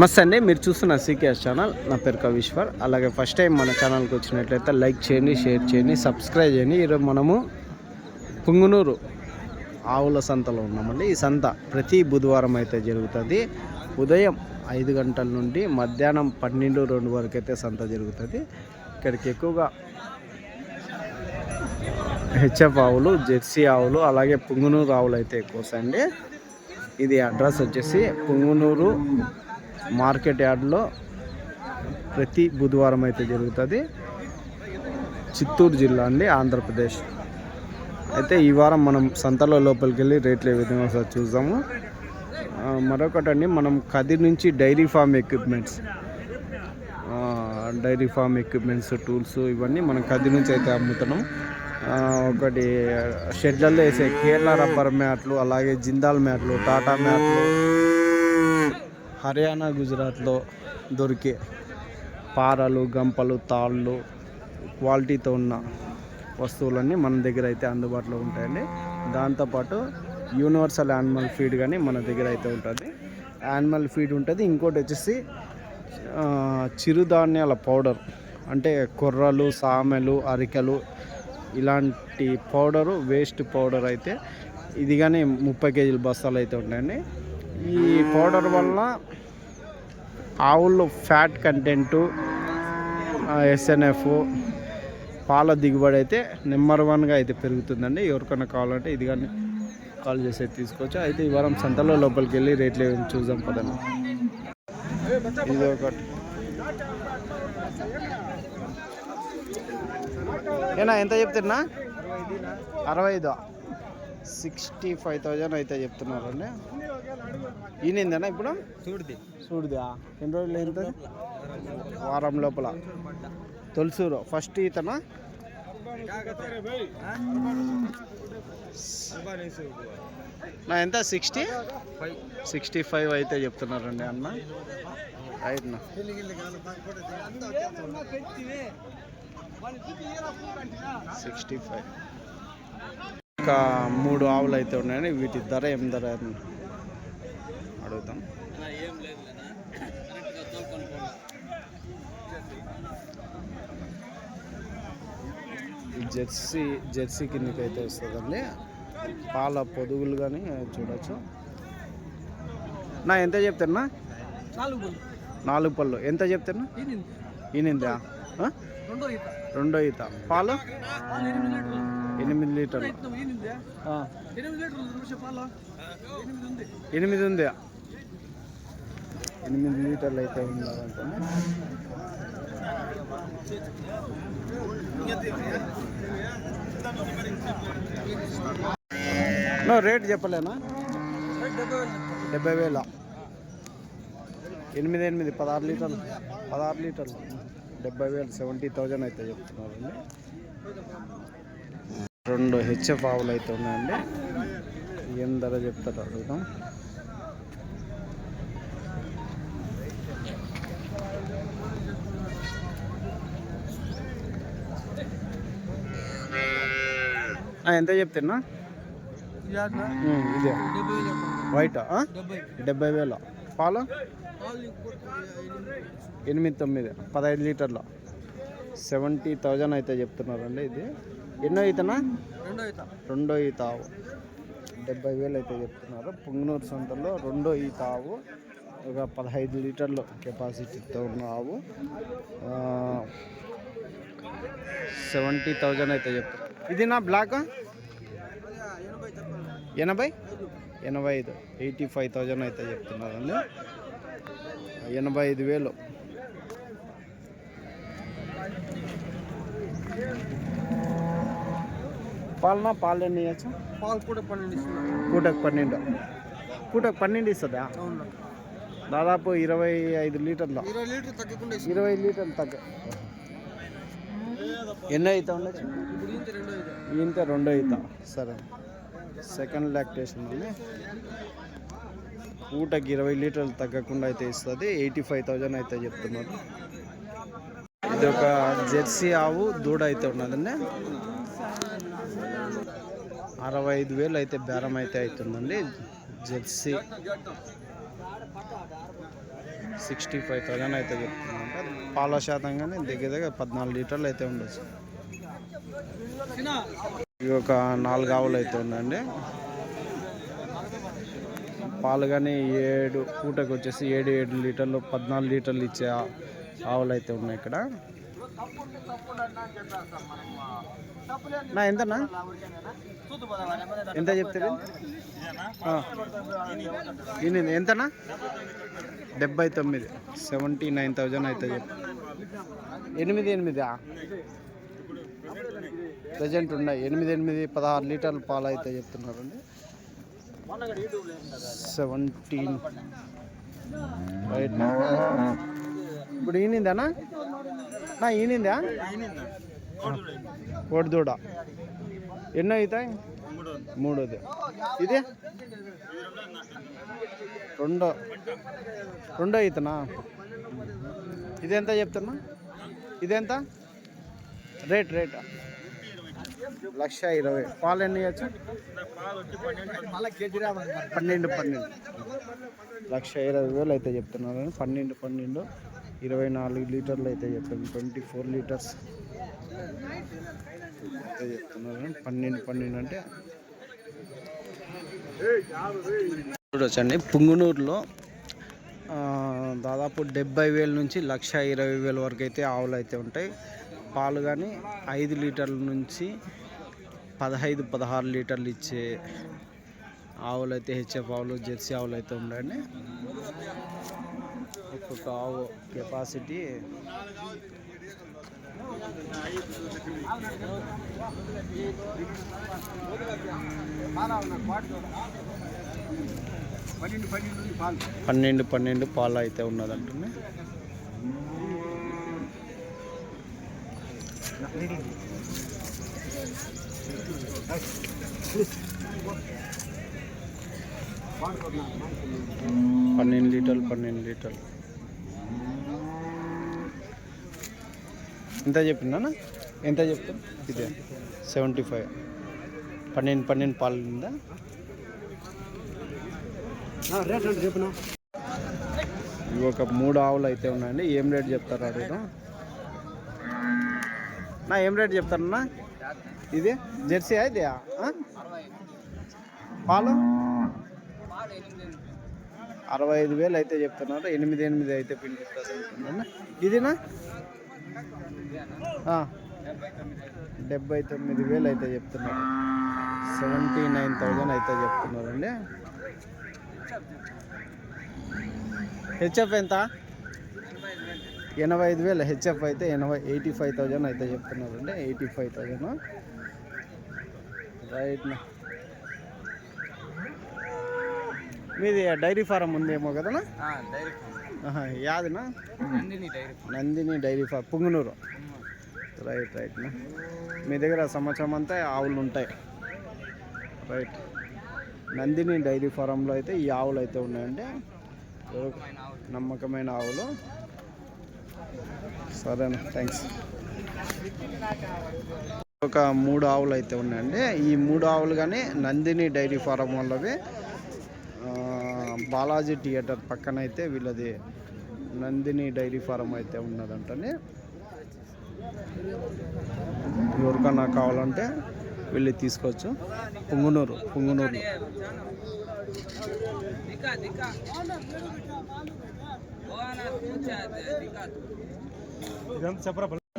నమస్తే అండి. మీరు చూస్తున్న సీకేఎస్ ఛానల్. నా పేరు కవీశ్వర్. అలాగే ఫస్ట్ టైం మన ఛానల్కి వచ్చినట్లయితే లైక్ చేయండి షేర్ చేయండి సబ్స్క్రైబ్ చేయండి. ఈరోజు మనము పుంగునూరు ఆవుల సంతలో ఉన్నామండి. ఈ సంత ప్రతి బుధవారం అయితే జరుగుతుంది. ఉదయం ఐదు గంటల నుండి మధ్యాహ్నం పన్నెండు రెండు వరకు అయితే సంత జరుగుతుంది. ఇక్కడికి ఎక్కువగా హెచ్ఎఫ్ ఆవులు జెర్సీ ఆవులు అలాగే పుంగునూరు ఆవులు అయితే ఎక్కువ ఇది అడ్రస్ వచ్చేసి పుంగునూరు మార్కెట్ యార్డ్లో ప్రతి బుధవారం అయితే జరుగుతుంది. చిత్తూరు జిల్లా అండి ఆంధ్రప్రదేశ్. అయితే ఈ వారం మనం సంతలో లోపలికి వెళ్ళి రేట్లు ఏ విధంగా ఒకసారి చూద్దాము. మరొకటండి మనం కదిరి నుంచి dairy farm equipments. Dairy farm equipments tools ఇవన్నీ మనం కదిరి నుంచి అయితే అమ్ముతున్నాం. ఒకటి షెడ్లలో వేసే కేరళ రబ్బర్ మ్యాట్లు అలాగే జిందాల్ మ్యాట్లు టాటా మ్యాట్లు హర్యానా గుజరాత్లో దొరికే పారలు గంపలు తాళ్ళు క్వాలిటీతో ఉన్న వస్తువులన్నీ మన దగ్గర అయితే అందుబాటులో ఉంటాయండి. దాంతోపాటు యూనివర్సల్ యానిమల్ ఫీడ్ కానీ మన దగ్గర అయితే ఉంటుంది. యానిమల్ ఫీడ్ ఉంటుంది. ఇంకోటి వచ్చేసి చిరుధాన్యాల పౌడర్. అంటే కొర్రలు సామెలు అరికెలు ఇలాంటి పౌడరు వేస్ట్ పౌడర్ అయితే ఇది కానీ ముప్పై కేజీల బస్తాలు అయితే ఉంటాయండి. ఈ పౌడర్ వల్ల ఆవుల్లో ఫ్యాట్ కంటెంటు ఎస్ఎన్ఎఫ్ పాల దిగుబడి అయితే నెంబర్ వన్గా అయితే పెరుగుతుందండి. ఎవరికైనా కావాలంటే ఇది కానీ కాల్ చేసి తీసుకోవచ్చు. అయితే ఈ వారం సంతలో లోపలికి వెళ్ళి రేట్లు ఏమి చూద్దాం పదండి. ఇది ఒకటి. ఏనా ఎంత చెప్తున్నా? అరవై ఐదు. సిక్స్టీ ఫైవ్ థౌజండ్ అయితే చెప్తున్నారండి. ఈనిందేనా ఇప్పుడు? చూడది చూడదా ఎన్ని రోజులు ఎంత వారం లోపల. తొలసూరు. ఫస్ట్ ఈతనా? నా ఎంత? సిక్స్టీ? సిక్స్టీ ఫైవ్ అయితే చెప్తున్నారండి అన్న. రైట్నా సిక్స్టీ ఫైవ్. ఇంకా మూడు ఆవులు అయితే ఉన్నాయండి వీటి ధర ఏం ధర అడుగుతాం. జెర్సీ జెర్సీ కిందకి అయితే వస్తుందండి. పాల పొదుగులు కానీ చూడొచ్చు. నా ఎంత చెప్తున్నా? నాలుగు పళ్ళు. ఎంత చెప్తున్నా? ఈనిందా? రెండో ఈత. పాలు? ఎనిమిది లీటర్లు. ఎనిమిది ఉంది ఎనిమిది లీటర్లు అయితే ఉండాలంటే. రేట్ చెప్పలేనా. డెబ్బై వేల. ఎనిమిది ఎనిమిది పదహారు లీటర్లు. పదహారు లీటర్లు. డెబ్బై వేలు సెవెంటీ థౌజండ్ అయితే చెప్తున్నారండి. రెండు హెచ్ఎఫ్ ఆవులు అయితే ఉన్నాయండి. ఏం ధర చెప్తారో అడుగుతాం ఎంత చెప్తున్నా? ఇదే. డెబ్బై వేలు వైటా డెబ్బై వేల. పాలు? ఎనిమిది. ఎనిమిది తొమ్మిది పదహైదు లీటర్లు. సెవెంటీ థౌజండ్ అయితే చెప్తున్నారండి ఇది. ఎన్నో ఈతనా? రెండో ఈత. రెండో ఈత ఆవు డెబ్బై వేలు అయితే చెప్తున్నారు. పుంగనూరు సొంతలో రెండో ఈత ఆవు ఒక పదహైదు లీటర్లు కెపాసిటీతో ఉన్న ఆవు సెవెంటీ థౌజండ్ అయితే చెప్తారు ఇది నా బ్లాక్? ఎనభై? ఎనభై ఐదు. ఎయిటీ ఫైవ్ థౌజండ్ అయితే చెప్తున్నారండి. ఎనభై ఐదు వేలు. పాలనా? పాలు ఎన్ని ఇవ్వచ్చు పాలు కూడా పన్నెండు ఇస్తున్నారు. పూటకు పన్నెండు. పూటకు పన్నెండు ఇస్తుందా? అవును. దాదాపు ఇరవై ఐదు లీటర్లు. ఇరవై లీటర్ తగ్గకుండా ఇస్తుంది ఇరవై లీటర్లు తగ్గ ఎన్నో అయితే ఉండొచ్చు? ఇంత రెండో ఈత సరే. సెకండ్ లాక్టేషన్ అండి. పూటకి ఇరవై లీటర్లు తగ్గకుండా అయితే ఇస్తుంది. ఎయిటీ ఫైవ్ థౌజండ్ అయితే చెప్తున్నారు. ఇది ఒక జెర్సీ ఆవు దూడ అయితే ఉన్నదండి. అరవై ఐదు వేలు అయితే బేరం అయితే అవుతుందండి. జెర్సీ సిక్స్టీ ఫైవ్ థౌజండ్ అయితే చెప్తుందంట పాల శాతం కానీ దగ్గర దగ్గర పద్నాలుగు లీటర్లు అయితే ఉండొచ్చు. ఇవి ఒక నాలుగు ఆవులు అయితే ఉందండి. పాలు కానీ ఏడు పూటకు వచ్చేసి ఏడు ఏడు లీటర్లు పద్నాలుగు లీటర్లు ఇచ్చే ఆవులు అయితే ఉన్నాయి ఇక్కడ. నా ఎంతనా ఎంత చెప్తుంది ఈయన ఎంతనా డెబ్బై తొమ్మిది. సెవెంటీ నైన్ థౌజండ్ అయితే చెప్పు. ఎనిమిది ఎనిమిదా? ప్రజెంట్ ఉన్నాయి. ఎనిమిది ఎనిమిది పదహారు లీటర్ల పాలు అయితే చెప్తున్నారండి సెవెంటీన్. రైట్ ఇప్పుడు ఈనిందానా? నా ఈనిందా కోడిదూడ. ఎన్నో అవుతాయి? మూడోది. ఇదే? రెండో. రెండో అవుతున్నా? ఇదెంత చెప్తున్నా? ఇదెంత రేట్ రేట్. లక్ష ఇరవై. పాలు ఎన్ని ఇవ్వచ్చు? పన్నెండు పన్నెండు. లక్ష ఇరవై వేలు అయితే చెప్తున్నారు. పన్నెండు పన్నెండు. ఇరవై నాలుగు లీటర్లు అయితే చెప్తాను ట్వంటీ ఫోర్ లీటర్స్ అయితే చెప్తున్నారు. పన్నెండు పన్నెండు అంటే చూడొచ్చండి. పుంగునూరులో దాదాపు డెబ్బై వేల నుంచి లక్ష ఇరవై వేల వరకు అయితే ఆవులు అయితే ఉంటాయి. పాలు కానీ ఐదు లీటర్ల నుంచి పదహైదు పదహారు లీటర్లు ఇచ్చే ఆవులు అయితే హెచ్ఎఫ్ ఆవులు జెర్సీ ఆవులు అయితే ఉన్నాయండి ఒక ఆవు కెపాసిటీ. పన్నెండు పన్నెండు పాలు అయితే ఉన్నదంటుంది పన్నెండు లీటర్లు పన్నెండు లీటర్లు. ఎంత చెప్పిందా ఎంత చెప్తా ఇదే. Seventy five. పన్నెండు పన్నెండు పాలు ఉందా? రేట్ ఇవి ఒక మూడు ఆవులు అయితే ఉన్నాయండి. ఏం రేట్ చెప్తారు అడుగుదాం. నా ఏం రేట్ చెప్తారన్నా ఇది జెర్సీ ఇది? పాలు? అరవై ఐదు వేలు అయితే చెప్తున్నారు. ఎనిమిది ఎనిమిది అయితే అనుకుంటున్నా ఇదినా? డెబ్బై తొమ్మిది వేలు అయితే చెప్తున్నారు. సెవెంటీ నైన్ థౌజండ్ అయితే చెప్తున్నారండి. హెచ్ఎఫ్ ఎంత? ఎనభై ఐదు వేలు. హెచ్ఎఫ్ అయితే ఎనభై ఎయిటీ ఫైవ్ థౌజండ్ అయితే చెప్తున్నారండి. Eighty five thousand. రైట్ మీది డైరీ ఫారం ఉందేమో కదనా ఆహా, యాదినా? Nandini dairy farm Punganur. Right right మీ దగ్గర సంవత్సరం అంతా ఆవులు ఉంటాయి. రైట్. నందిని డైరీ ఫారంలో అయితే ఈ ఆవులు అయితే ఉన్నాయండి నమ్మకమైన ఆవులు. సరేనా థ్యాంక్స్. ఒక మూడు ఆవులు అయితే ఉన్నాయండి. ఈ మూడు ఆవులు కానీ నందిని డైరీ ఫారం వాళ్ళవి బాలాజీ థియేటర్ పక్కన అయితే వీళ్ళది నందిని డైరీ ఫారం అయితే ఉన్నదంటని ఎవరికన్నా కావాలంటే వెళ్ళి తీసుకోవచ్చు. పుంగునూరు పుంగునూరు.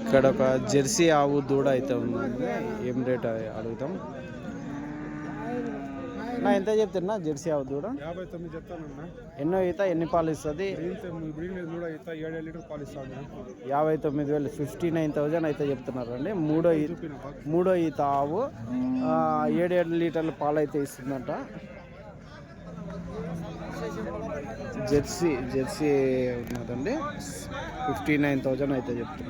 ఇక్కడ ఒక జెర్సీ ఆవు దూడ అయితే ఉంది ఏం రేట్ అడుగుతాం. నా ఎంత చెప్తున్నా? జెర్సీ ఆవు దూడ. యాభై తొమ్మిది చెప్తానన్నా. ఎన్నో ఈత ఎన్ని పాలు ఇస్తుంది కూడా యాభై తొమ్మిది వేలు ఫిఫ్టీ నైన్ థౌజండ్ అయితే చెప్తున్నారు అండి మూడో మూడో ఈత ఆవు ఏడు ఏడు లీటర్ల పాలు అయితే ఇస్తుందంట. జెర్సీ జెర్సీ ఉన్నదండి. ఫిఫ్టీ నైన్ థౌజండ్ అయితే చెప్తున్నారు.